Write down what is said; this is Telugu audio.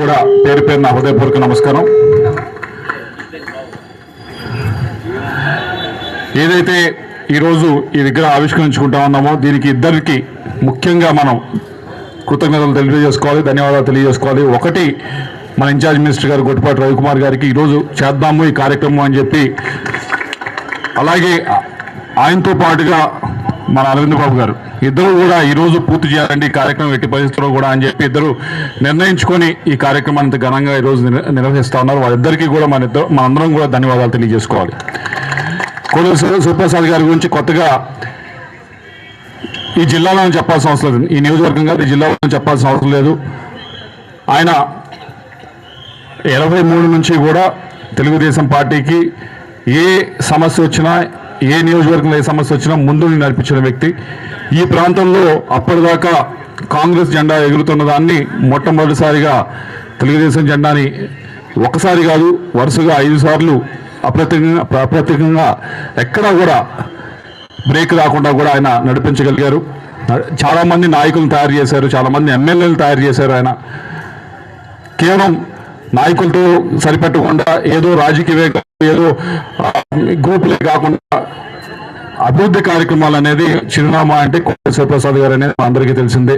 కూడా పేరు పేరున హృదయపూర్వక నమస్కారం. ఏదైతే ఈరోజు ఈ దగ్గర ఆవిష్కరించుకుంటా ఉన్నామో దీనికి ఇద్దరికి ముఖ్యంగా మనం కృతజ్ఞతలు తెలియజేసుకోవాలి ధన్యవాదాలు తెలియజేసుకోవాలి. ఒకటి మన ఇన్ఛార్జ్ మినిస్టర్ గారు గొట్టిపాటి రవికుమార్ గారికి ఈరోజు చేద్దాము ఈ కార్యక్రమం అని చెప్పి అలాగే ఆయనతో పాటుగా మన అరవింద్ బాబు గారు. ఇద్దరు కూడా ఈరోజు పూర్తి చేయాలండి. ఈ కార్యక్రమం ఎట్టి పరిస్థితుల్లో కూడా అని చెప్పి ఇద్దరు నిర్ణయించుకొని ఈ కార్యక్రమాన్ని ఘనంగా ఈరోజు నిర్వహిస్తూ ఉన్నారు. వాళ్ళిద్దరికీ కూడా మన ఇద్దరు మనందరం కూడా ధన్యవాదాలు తెలియజేసుకోవాలి. కోడూరు సు- సుప్రసాద్ గారి గురించి కొత్తగా ఈ జిల్లాలో చెప్పాల్సిన అవసరం లేదు. ఈ నియోజకవర్గం కాదు ఈ జిల్లాలో చెప్పాల్సిన అవసరం లేదు. ఆయన ఇరవై మూడు నుంచి కూడా తెలుగుదేశం పార్టీకి ఏ సమస్య వచ్చినా ఏ నియోజకవర్గంలో ఏ సమస్య వచ్చినా ముందు నడిపించిన వ్యక్తి. ఈ ప్రాంతంలో అప్పటిదాకా కాంగ్రెస్ జెండా ఎగురుతున్న దాన్ని మొట్టమొదటిసారిగా తెలుగుదేశం జెండాని ఒకసారి కాదు వరుసగా ఐదు సార్లు అప్రత్యేకంగా అప్రత్యేకంగా ఎక్కడా కూడా బ్రేక్ రాకుండా కూడా ఆయన నడిపించగలిగారు. చాలామంది నాయకులను తయారు చేశారు చాలామంది ఎమ్మెల్యేలు తయారు చేశారు ఆయన. కేవలం నాయకులతో సరిపెట్టకుండా ఏదో రాజకీయ ఏదో ఆ, గ్రూపులే కాకుండా అభివృద్ధి కార్యక్రమాలు అనేది చిరునామా అంటే కోటేశ్వర ప్రసాద్ గారు అనేది అందరికీ తెలిసిందే.